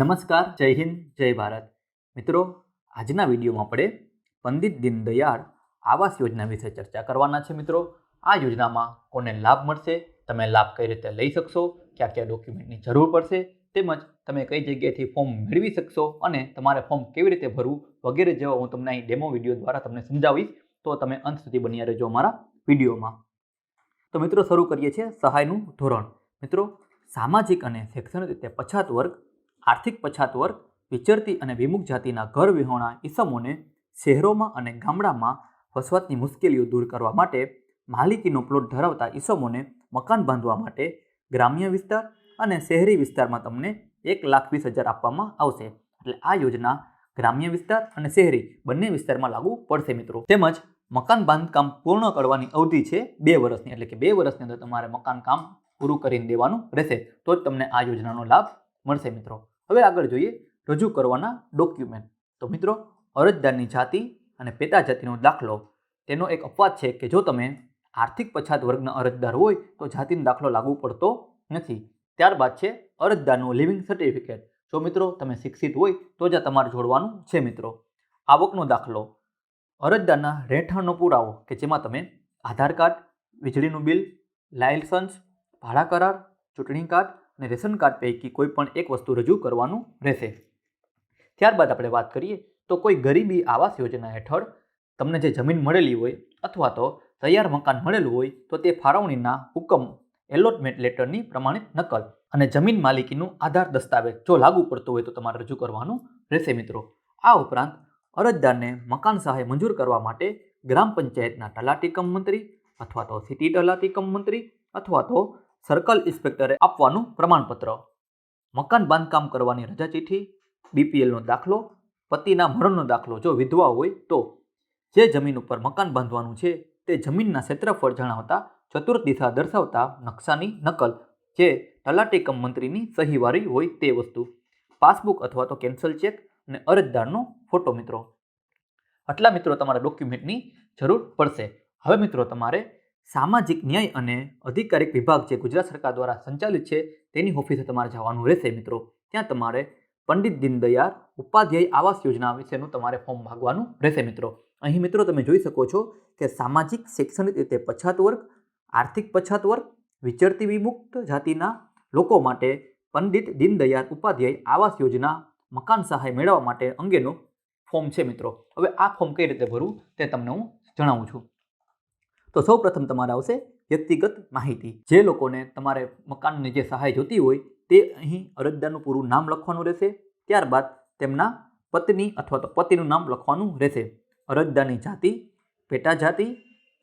નમસ્કાર, જય હિન્દ, જય ભારત. મિત્રો, આજના વિડીયોમાં આપણે પંડિત દીનદયાળ આવાસ યોજના વિશે ચર્ચા કરવાના છે મિત્રો. આ યોજનામાં કોને લાભ મળશે, તમે લાભ કઈ રીતે લઈ શકશો, કયા કયા ડોક્યુમેન્ટની જરૂર પડશે, તેમજ તમે કઈ જગ્યાએથી ફોર્મ મેળવી શકશો અને તમારે ફોર્મ કેવી રીતે ભરવું વગેરે જેવા હું તમને અહીં ડેમો વીડિયો દ્વારા તમને સમજાવીશ. તો તમે અંત સુધી બન્યા રહેજો અમારા વિડીયોમાં. તો મિત્રો, શરૂ કરીએ છીએ સહાયનું ધોરણ. મિત્રો, સામાજિક અને શૈક્ષણિક રીતે પછાત વર્ગ આર્થિક પછાત વર્ગ વિચરતી અને વિમુખ જાતિના ઘર વિહોણા ઈસમોને શહેરોમાં અને ગામડામાં વસવાટની મુશ્કેલીઓ દૂર કરવા માટે માલિકીનો પ્લોટ ધરાવતા ઈસમોને મકાન બાંધવા માટે ગ્રામ્ય વિસ્તાર અને શહેરી વિસ્તારમાં તમને એક લાખ વીસ હજાર આપવામાં આવશે. એટલે આ યોજના ગ્રામ્ય વિસ્તાર અને શહેરી બંને વિસ્તારમાં લાગુ પડશે મિત્રો. તેમજ મકાન બાંધકામ પૂર્ણ કરવાની અવધિ છે બે વર્ષની. એટલે કે બે વર્ષની અંદર તમારે મકાન કામ પૂરું કરીને દેવાનું રહેશે. તો જ તમને આ યોજનાનો લાભ મળશે મિત્રો. હવે આગળ જોઈએ રજૂ કરવાના ડોક્યુમેન્ટ તો મિત્રો, અરજદારની જાતિ અને પેટા જાતિનો દાખલો. તેનો એક અપવાદ છે કે જો તમે આર્થિક પછાત વર્ગના અરજદાર હોય તો જાતિનો દાખલો લાગુ પડતો નથી. ત્યારબાદ છે અરજદારનું લિવિંગ સર્ટિફિકેટ. જો મિત્રો તમે શિક્ષિત હોય તો જ તમારે જોડવાનું છે મિત્રો. આવકનો દાખલો. અરજદારના રહેઠાણનો પુરાવો કે જેમાં તમે આધાર કાર્ડ, વીજળીનું બિલ, લાયસન્સ, ભાડા કરાર, ચૂંટણી કાર્ડ અને રેશન કાર્ડ પૈકી કોઈ પણ એક વસ્તુ રજૂ કરવાનું રહેશે. ત્યારબાદ આપણે વાત કરીએ તો કોઈ ગરીબી આવાસ યોજના હેઠળ તમને જે જમીન મળેલી હોય અથવા તો તૈયાર મકાન મળેલું હોય તો તે ફાળવણીના હુકમ એલોટમેન્ટ લેટરની પ્રમાણિત નકલ અને જમીન માલિકીનું આધાર દસ્તાવેજ જો લાગુ પડતું હોય તો તમારે રજૂ કરવાનું રહેશે મિત્રો. આ ઉપરાંત અરજદારને મકાન સહાય મંજૂર કરવા માટે ગ્રામ પંચાયતના તલાટી કમ મંત્રી અથવા તો સિટી તલાટી કમ મંત્રી અથવા તો સર્કલ ઇન્સ્પેક્ટરે આપવાનું પ્રમાણપત્ર. મકાન બાંધકામ કરવાની રજા ચિઠ્ઠી બીપીએલનો દાખલો, પતિના મરણનો દાખલો જો વિધવા હોય તો. જે જમીન ઉપર મકાન બાંધવાનું છે તે જમીનના ક્ષેત્રફળ જણાવતા ચતુર્દિશા દર્શાવતા નકશાની નકલ. જે તલાટી કમ મંત્રીની સહીવારી હોય તે વસ્તુ. પાસબુક અથવા તો કેન્સલ ચેક અને અરજદારનો ફોટો મિત્રો. આટલા મિત્રો તમારા ડોક્યુમેન્ટની જરૂર પડશે. હવે મિત્રો તમારે સામાજિક ન્યાય અને અધિકારિક વિભાગ જે ગુજરાત સરકાર દ્વારા સંચાલિત છે, તેની ઓફિસે તમારે જવાનું રહેશે મિત્રો. ત્યાં તમારે પંડિત દીનદયાળ ઉપાધ્યાય આવાસ યોજના વિશેનું તમારે ફોર્મ ભાગવાનું રહેશે મિત્રો. અહીં મિત્રો તમે જોઈ શકો છો કે સામાજિક, શૈક્ષણિક રીતે પછાત વર્ગ, આર્થિક પછાત વર્ગ વિચરતી વિમુક્ત જાતિના લોકો માટે પંડિત દીનદયાળ ઉપાધ્યાય આવાસ યોજના મકાન સહાય મેળવવા માટે અંગેનું ફોર્મ છે મિત્રો. હવે આ ફોર્મ કઈ રીતે ભરવું તે તમને હું જણાવું છું. તો સૌ પ્રથમ તમારે આવશે વ્યક્તિગત માહિતી. જે લોકોને તમારે મકાનની જે સહાય જોતી હોય તે અહીં અરજદારનું પૂરું નામ લખવાનું રહેશે, ત્યારબાદ તેમના પત્ની અથવા તો પતિનું નામ લખવાનું રહેશે. અરજદારની જાતિ પેટા જાતિ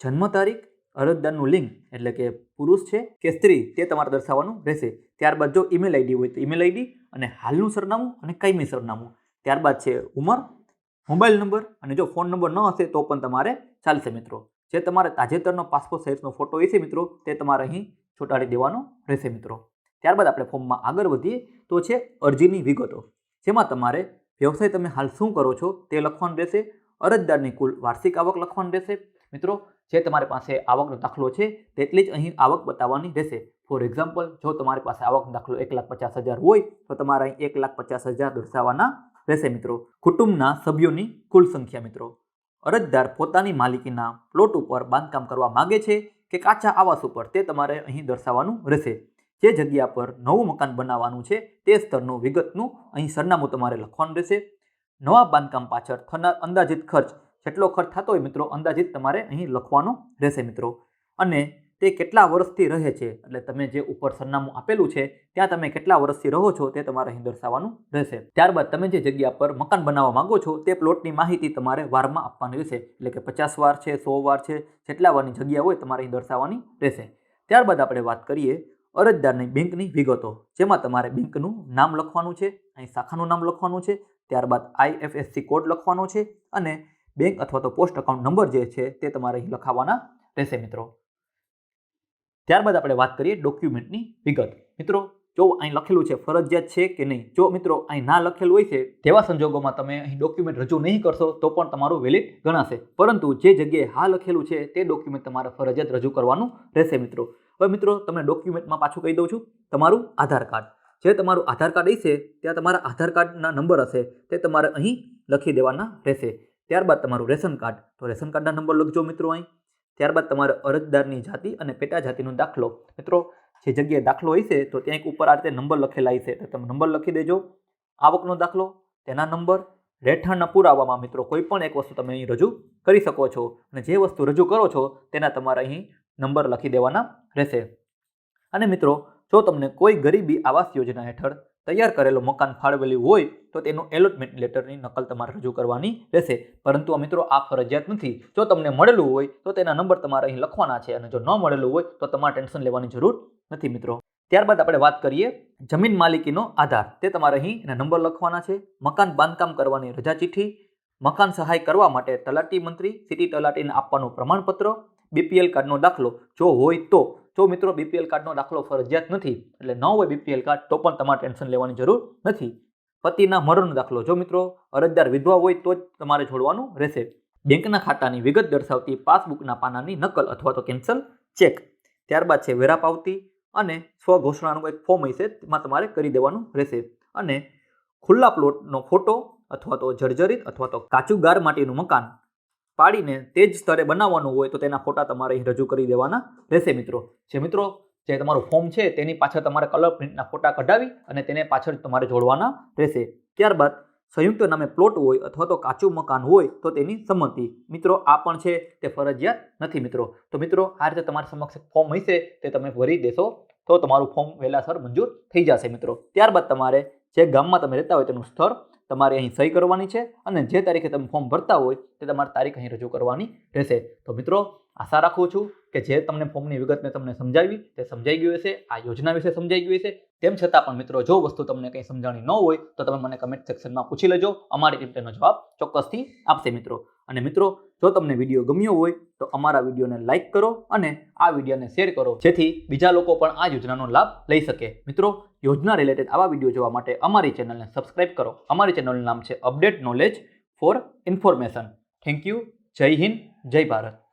જન્મ તારીખ, અરજદારનું લિંગ એટલે કે પુરુષ છે કે સ્ત્રી તે તમારે દર્શાવવાનું રહેશે. ત્યારબાદ જો ઈમેલ આઈડી હોય તો ઈમેલ આઈડી અને હાલનું સરનામું અને કાયમી સરનામું. ત્યારબાદ છે ઉંમર, મોબાઈલ નંબર અને જો ફોન નંબર ન હશે તો પણ તમારે ચાલશે મિત્રો. જે તમારે તાજેતરનો પાસપોર્ટ સાઇઝનો ફોટો એ છે મિત્રો, તે તમારે અહીં ચોંટાડી દેવાનો રહેશે મિત્રો. ત્યારબાદ આપણે ફોર્મમાં આગળ વધીએ, તો છે અરજીની વિગતો. જેમાં તમારે વ્યવસાય તમે હાલ શું કરો છો તે લખવાનું રહેશે, અરજદારની કુલ વાર્ષિક આવક લખવાનું રહેશે. મિત્રો, જે તમારી પાસે આવકનો દાખલો છે, તેટલી જ અહીં આવક બતાવવાની રહેશે. ફોર એક્ઝામ્પલ જો તમારી પાસે આવકનો દાખલો એક લાખ પચાસ હજાર હોય, તો તમારે અહીં એક લાખ પચાસ હજાર દર્શાવવાના રહેશે મિત્રો. કુટુંબના સભ્યોની કુલ સંખ્યા મિત્રો. અરજદાર પોતાની માલિકીના પ્લોટ ઉપર બાંધકામ કરવા માગે છે કે કાચા આવાસ ઉપર તે તમારે અહીં દર્શાવવાનું રહેશે. જે જગ્યા પર નવું મકાન બનાવવાનું છે તે સ્તરનું વિગતનું અહીં સરનામું તમારે લખવાનું રહેશે. નવા બાંધકામ પાછળ થનાર અંદાજિત ખર્ચ, જેટલો ખર્ચ થતો હોય મિત્રો, અંદાજિત તમારે અહીં લખવાનો રહેશે મિત્રો. અને તે કેટલા વર્ષથી રહે છે? એટલે તમે જે ઉપર સરનામું આપેલું છે, ત્યાં તમે કેટલા વર્ષથી રહો છો તે તમારે અહીં દર્શાવવાનું રહેશે. ત્યારબાદ તમે જે જગ્યા પર મકાન બનાવવા માંગો છો, તે પ્લોટની માહિતી તમારે વારમાં આપવાની રહેશે. એટલે કે પચાસ વાર છે, સો વાર છે, જેટલા વારની જગ્યા હોય તમારે અહીં દર્શાવવાની રહેશે. ત્યારબાદ આપણે વાત કરીએ અરજદારની બેંકની વિગતો. જેમાં તમારે બેંકનું નામ લખવાનું છે, અહીં શાખાનું નામ લખવાનું છે, ત્યારબાદ આઈએફએસસી કોડ લખવાનો છે અને બેંક અથવા તો પોસ્ટ અકાઉન્ટ નંબર જે છે તે તમારે અહીં લખાવવાના રહેશે મિત્રો. ત્યારબાદ આપણે વાત કરીએ ડોક્યુમેન્ટની વિગત. મિત્રો, જો અહીં લખેલું છે ફરજિયાત છે કે નહીં? જો મિત્રો અહીં ના લખેલું હોય છે, તેવા સંજોગોમાં તમે અહીં ડોક્યુમેન્ટ રજૂ નહીં કરશો, તો પણ તમારું વેલિડ ગણાશે. પરંતુ જે જગ્યાએ હા લખેલું છે, તે ડોક્યુમેન્ટ તમારે ફરજિયાત રજૂ કરવાનું રહેશે મિત્રો. હવે મિત્રો, તમને ડોક્યુમેન્ટમાં પાછું કહી દઉં છું, તમારું આધાર કાર્ડ. જે તમારું આધાર કાર્ડ હશે ત્યાં તમારા આધાર કાર્ડના નંબર હશે, તે તમારે અહીં લખી દેવાના રહેશે. ત્યારબાદ તમારું રેશન કાર્ડ. તો રેશન કાર્ડના નંબર લખજો મિત્રો અહીં. ત્યારબાદ તમારે અરજદારની જાતિ અને પેટા જાતિનો દાખલો. મિત્રો, જે જગ્યાએ દાખલો હશે તો ત્યાં એક ઉપર આ રીતે નંબર લખેલા હશે. તો તમે નંબર લખી દેજો, આવકનો દાખલો, તેના નંબર, રહેઠાણના પુરાવામાં મિત્રો કોઈ પણ એક વસ્તુ તમે અહીં રજૂ કરી શકો છો. અને જે વસ્તુ રજૂ કરો છો, તેના તમારે અહીં નંબર લખી દેવાના રહેશે. અને મિત્રો, જો તમને કોઈ ગરીબી આવાસ યોજના હેઠળ તૈયાર કરેલો મકાન ફાળવેલું હોય તો તેનું એલોટમેન્ટ લેટરની નકલ તમારે રજૂ કરવાની રહેશે. પરંતુ મિત્રો આ ફરજિયાત નથી. જો તમને મળેલું હોય તો તેના નંબર તમારે અહીં લખવાના છે અને જો ન મળેલું હોય તો તમારે ટેન્શન લેવાની જરૂર નથી મિત્રો. ત્યારબાદ આપણે વાત કરીએ જમીન માલિકીનો આધાર. તે તમારે અહીં એના નંબર લખવાના છે. મકાન બાંધકામ કરવાની રજા ચિઠ્ઠી મકાન સહાય કરવા માટે તલાટી મંત્રી સિટી તલાટીને આપવાનું પ્રમાણપત્ર બીપીએલ કાર્ડનો દાખલો. જો હોય તો જો મિત્રો બીપીએલ કાર્ડનો દાખલો ફરજિયાત નથી, એટલે ન હોય બીપીએલ કાર્ડ તો પણ તમારે ટેન્શન લેવાની જરૂર નથી. પતિના મરણનો દાખલો, જો મિત્રો અરજદાર વિધવા હોય તો જ તમારે જોડવાનું રહેશે. બેંકના ખાતાની વિગત દર્શાવતી પાસબુકના પાનાની નકલ અથવા તો કેન્સલ ચેક ત્યારબાદ છે વેરા પાવતી અને સ્વઘોષણાનું એક ફોર્મ હશે, તેમાં તમારે કરી દેવાનું રહેશે. અને ખુલ્લા પ્લોટનો ફોટો અથવા તો જર્જરિત અથવા તો કાચું ગાર માટીનું મકાન. પાડીને તે જ સ્તરે બનાવવાનું હોય તો તેના ફોટા તમારે અહીં રજૂ કરી દેવાના રહેશે મિત્રો. જે મિત્રો, જે તમારું ફોર્મ છે તેની પાછળ તમારે કલર પ્રિન્ટના ફોટા કઢાવી અને તેને પાછળ તમારે જોડવાના રહેશે. ત્યારબાદ સંયુક્ત નામે પ્લોટ હોય અથવા તો કાચું મકાન હોય તો તેની સંમતિ. મિત્રો, આ પણ છે તે ફરજિયાત નથી મિત્રો. તો મિત્રો, આ રીતે તમારી સમક્ષ ફોર્મ હશે તે તમે ભરી દેશો તો તમારું ફોર્મ વહેલાસર મંજૂર થઈ જશે મિત્રો. ત્યારબાદ તમારે જે ગામમાં તમે રહેતા હોય તેનું સ્થળ તમારે અહીં સહી કરવાની છે અને જે તારીખે તમે ફોર્મ ભરતા હોય તે તમારે તારીખ અહીં રજૂ કરવાની રહેશે. તો મિત્રો, આશા રાખું છું કે જે તમને ફોર્મની વિગત મેં તમને સમજાવી તે સમજાઈ ગયું હશે, આ યોજના વિશે સમજાઈ ગયું હશે તેમ છતાં પણ મિત્રો, જો વસ્તુ તમને કંઈ સમજાણી ન હોય, તો તમે મને કમેન્ટ સેક્શનમાં પૂછી લેજો. અમારી ટીમ તેનો જવાબ ચોક્કસથી આપશે મિત્રો. અને મિત્રો, જો તમને વીડિયો ગમ્યો હોય, તો અમારા વિડીયોને લાઇક કરો અને આ વિડીયોને શેર કરો, જેથી બીજા લોકો પણ આ યોજનાનો લાભ લઈ શકે. મિત્રો, યોજના રિલેટેડ આવા વીડિયો જોવા માટે અમારી ચેનલને સબસ્ક્રાઇબ કરો. અમારી ચેનલનું નામ છે update knowledge four information thank you જય હિન્દ, જય ભારત.